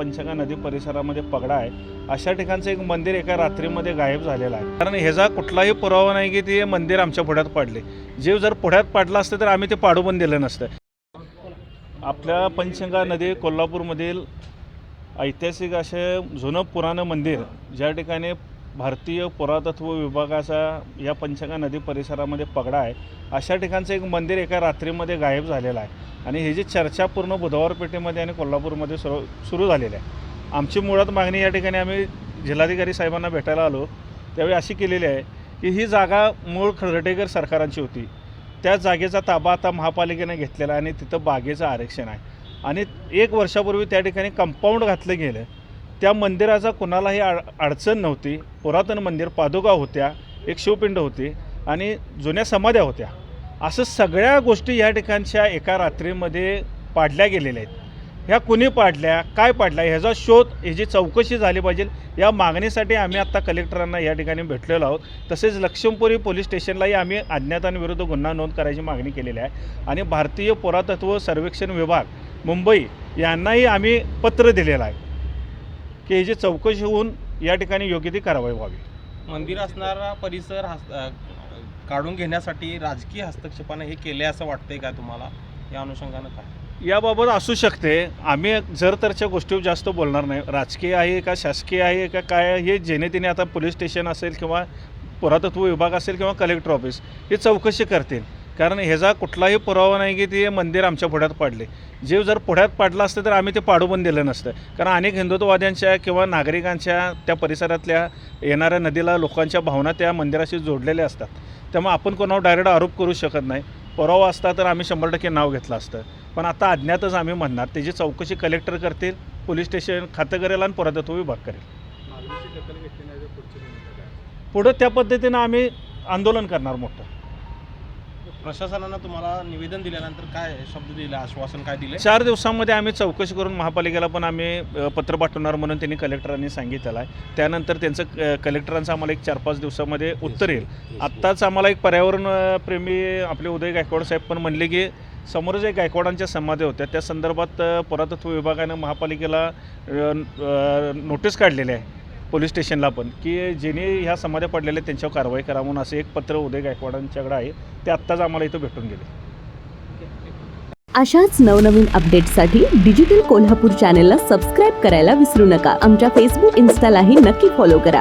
पंचगा नदी परिसरामध्ये पगडा आहे. अशा ठिकाणचं एक मंदिर एका रात्रीमध्ये गायब झालेलं आहे. कारण ह्याचा कुठलाही पुरावा नाही की ते मंदिर आमच्या पुढ्यात पाडले. जे जर पुढ्यात पाडलं असतं तर आम्ही ते पाडू पण दिलं नसतं. आपल्या पंचगंगा नदी कोल्हापूरमधील ऐतिहासिक असे जुनं पुराणं मंदिर ज्या ठिकाणी भारतीय पुरातत्व विभागाचा या पंचगा नदी परिसरामध्ये पगडा आहे. अशा ठिकाणचं एक मंदिर एका रात्रीमध्ये गायब झालेलं आहे. आणि ही जी चर्चा पूर्ण बुधवार पेठेमध्ये आणि कोल्हापूरमध्ये सुरू सुरू झालेली आहे. आमची मुळात मागणी या ठिकाणी आम्ही जिल्हाधिकारी साहेबांना भेटायला आलो. त्यावेळी अशी केलेली आहे की ही जागा मूळ खरडेकर सरकारांची होती. त्या जागेचा ताबा आता महापालिकेने घेतलेला आहे आणि तिथं बागेचं आरक्षण आहे. आणि एक वर्षापूर्वी त्या ठिकाणी कंपाऊंड घातलं गेलं. त्या मंदिराचा कुणालाही अड अडचण नव्हती. पुरातन मंदिर पादुका होत्या एक शिवपिंड होती आणि जुन्या समाध्या होत्या. असं सगळ्या गोष्टी या ठिकाणच्या एका रात्रीमध्ये पाडल्या गेलेल्या आहेत. ह्या कुणी पाडल्या काय पाडल्या ह्याचा शोध ह्याची चौकशी झाली पाहिजे या मागणीसाठी आम्ही आत्ता कलेक्टरांना या ठिकाणी भेटलेलो आहोत. तसेच लक्ष्मीपुरी पोलीस स्टेशनलाही आम्ही अज्ञातांविरुद्ध गुन्हा नोंद करायची मागणी केलेली आहे. आणि भारतीय पुरातत्व सर्वेक्षण विभाग मुंबई यांनाही आम्ही पत्र दिलेलं आहे. की ह्याची चौकशी होऊन या ठिकाणी योग्य ती कारवाई व्हावी. मंदिर असणारा परिसर काढून घेण्यासाठी राजकीय हस्तक्षेपाने हे केले असं वाटतंय का तुम्हाला? या अनुषंगानं काय? याबाबत असू शकते. आम्ही जर तरच्या गोष्टीवर जास्त बोलणार नाही. राजकीय आहे का शासकीय आहे का काय आहे, हे जेणे तिने आता पोलीस स्टेशन असेल किंवा पुरातत्व विभाग असेल किंवा कलेक्टर ऑफिस हे चौकशी करतील. कारण ह्याचा कुठलाही पुरावा नाही की ते मंदिर आमच्या पुढ्यात पाडले. जे जर पुढ्यात पाडलं असतं तर आम्ही ते पाडू पण दिलं नसतं. कारण अनेक हिंदुत्ववाद्यांच्या किंवा नागरिकांच्या त्या परिसरातल्या येणाऱ्या नदीला लोकांच्या भावना त्या मंदिराशी जोडलेल्या असतात. त्यामुळे आपण कोणावर डायरेक्ट आरोप करू शकत नाही. पुरावा असता तर आम्ही शंभर टक्के नाव घेतलं असतं. पण आता अज्ञातच आम्ही म्हणणार त्याची चौकशी कलेक्टर करतील पोलीस स्टेशन खातं करेल आणि पुरातत्व विभाग करेल. पुढं त्या पद्धतीनं आम्ही आंदोलन करणार मोठं. प्रशासनानं तुम्हाला निवेदन दिल्यानंतर काय शब्द दिले आश्वासन काय दिले चार दिवसांमध्ये आम्ही चौकशी करून महापालिकेला पण आम्ही पत्र पाठवणार म्हणून त्यांनी कलेक्टरांनी सांगितलेलं आहे. त्यानंतर त्यांचं कलेक्टरांचं आम्हाला एक चार पाच दिवसामध्ये उत्तर येईल. आत्ताच आम्हाला एक पर्यावरण प्रेमी आपले उदय गायकवाड साहेब पण म्हणले की समोर जे गायकवाडांच्या समाधी होत्या त्या संदर्भात पुरातत्व विभागानं महापालिकेला नोटीस काढलेली आहे. पोलीस स्टेशनला पण की ज्यांनी ह्या समाध्या पडलेल्या त्यांच्यावर कारवाई करा म्हणून असं एक पत्र उदय गायकवाडांच्याकडे आहे. ते आत्ताच आम्हाला इथं भेटून गेले. अशाच नवनवीन अपडेट्ससाठी डिजिटल कोल्हापूर चॅनेलला सबस्क्राईब करायला विसरू नका. आमच्या फेसबुक इन्स्टालाही नक्की फॉलो करा.